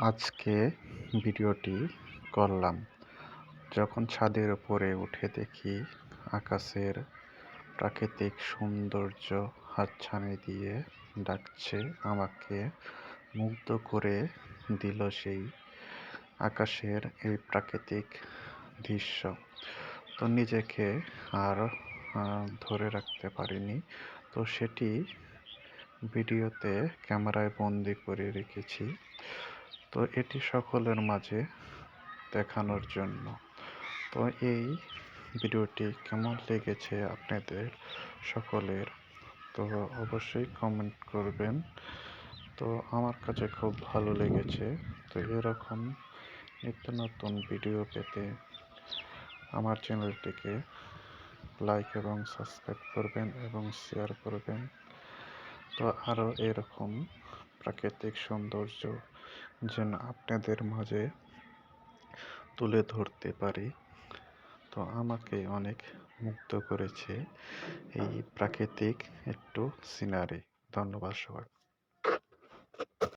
আজকে ভিডিওটি করলাম। যখন ছাদের উপরে উঠে দেখি আকাশের প্রাকৃতিক সৌন্দর্য হাতছানি দিয়ে ডাকছে, আমাকে মুগ্ধ করে দিল সেই আকাশের এই প্রাকৃতিক দৃশ্য। তো নিজেকে আর ধরে রাখতে পারিনি। তো সেটি ভিডিওতে ক্যামেরায় বন্দি করে রেখেছি। তো এটি সকলের মাঝে দেখানোর জন্য। তো এই ভিডিওটি কেমন লেগেছে আপনাদের সকলের? তো অবশ্যই কমেন্ট করবেন। তো আমার কাছে খুব ভালো লেগেছে। তো এরকম নিত্য নতুন ভিডিও পেতে আমার চ্যানেলটিকে লাইক এবং সাবস্ক্রাইব করবেন এবং শেয়ার করবেন। তো আরও এরকম প্রাকৃতিক সৌন্দর্য যেন আপনাদের মাঝে তুলে ধরতে পারি। তো আমাকে অনেক মুগ্ধ করেছে এই প্রাকৃতিক একটু সিনারি ধন্যবাদ সবাই